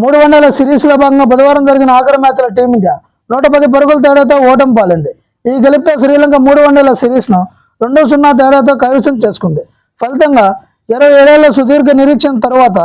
మూడు వందల సిరీస్లో భాగంగా బుధవారం జరిగిన ఆఖరి మ్యాచ్లో టీమిండియా నూట పది పరుగుల తేడాతో ఓటమి పాలింది. ఈ గెలుపుతో శ్రీలంక మూడు వన్డేల సిరీస్ను రెండు సున్నా తేడాతో కైవసం చేసుకుంది. ఫలితంగా ఇరవై ఏడేళ్ళ సుదీర్ఘ నిరీక్షణ తర్వాత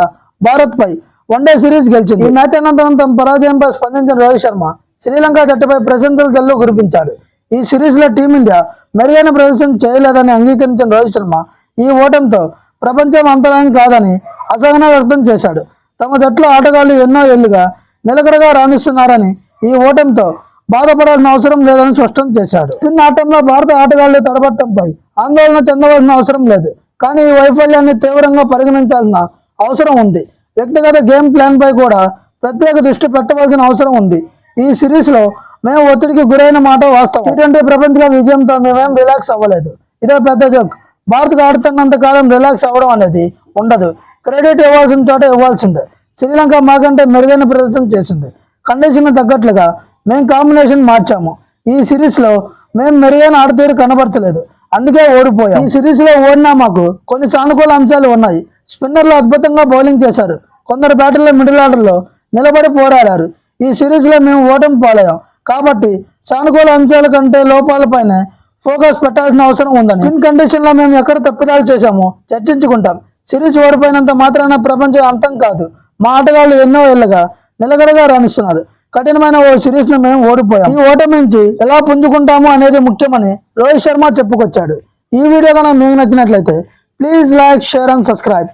భారత్పై వన్డే సిరీస్ గెలిచింది. ఈ మ్యాచ్ అనంతరం తమ పరాజయంపై స్పందించిన రోహిత్ శర్మ శ్రీలంక జట్టుపై ప్రశంసల జల్లు కురిపించాడు. ఈ సిరీస్లో టీమిండియా మెరుగైన ప్రదర్శన చేయలేదని అంగీకరించిన రోహిత్ శర్మ ఈ ఓటమితో ప్రపంచం అంతరాయం కాదని అసహనం వ్యక్తం చేశాడు. తమ జట్లు ఆటగాళ్ళు ఎన్నో ఏళ్ళుగా నిలకడగా రాణిస్తున్నారని ఈ ఓటమితో బాధపడాల్సిన అవసరం లేదని స్పష్టం చేశాడు. స్పిన్ ఆటంలో భారత ఆటగాళ్ళు తడబట్టంపై ఆందోళన చెందవలసిన అవసరం లేదు. కానీ ఈ వైఫల్యాన్ని తీవ్రంగా పరిగణించాల్సిన అవసరం ఉంది. వ్యక్తిగత గేమ్ ప్లాన్ పై కూడా ప్రత్యేక దృష్టి పెట్టవలసిన అవసరం ఉంది. ఈ సిరీస్లో మేము ఒత్తిడికి గురైన మాట వాస్తవం. టీ ట్వంటీ ప్రపంచ విజయంతో మేమేం రిలాక్స్ అవ్వలేదు. ఇదే పెద్ద జోక్. భారత్కు ఆడుతున్నంత కాలం రిలాక్స్ అవ్వడం అనేది ఉండదు. క్రెడిట్ ఇవ్వాల్సిన చోట ఇవ్వాల్సిందే. శ్రీలంక మాకంటే మెరుగైన ప్రదర్శన చేసింది. కండిషన్ తగ్గట్లుగా మేము కాంబినేషన్ మార్చాము. ఈ సిరీస్లో మేము మెరుగైన ఆడతీరు కనబరచలేదు. అందుకే ఓడిపోయాం. ఈ సిరీస్లో ఓడినా మాకు కొన్ని సానుకూల అంశాలు ఉన్నాయి. స్పిన్నర్లు అద్భుతంగా బౌలింగ్ చేశారు. కొందరు బ్యాటర్లు మిడిల్ ఆర్డర్లో నిలబడి పోరాడారు. ఈ సిరీస్లో మేము ఓటమి పాలయ్యాం. కాబట్టి సానుకూల అంశాల కంటే లోపాలపైనే ఫోకస్ పెట్టాల్సిన అవసరం ఉందని. స్పిన్ కండిషన్లో మేము ఎక్కడ తప్పిదాలు చేశామో చర్చించుకుంటాం. సిరీస్ ఓడిపోయినంత మాత్రాన ప్రపంచం అంతం కాదు. మా ఆటగాళ్ళు ఎన్నో ఏళ్ళగా నిలకడగా రాణిస్తున్నారు. కఠినమైన ఓ సిరీస్ను మేము ఓడిపోయాం. ఈ ఓటమి నుంచి ఎలా పుంజుకుంటాము అనేది ముఖ్యమని రోహిత్ శర్మ చెప్పుకొచ్చాడు. ఈ వీడియో కనుక మీకు నచ్చినట్లయితే please like share and subscribe.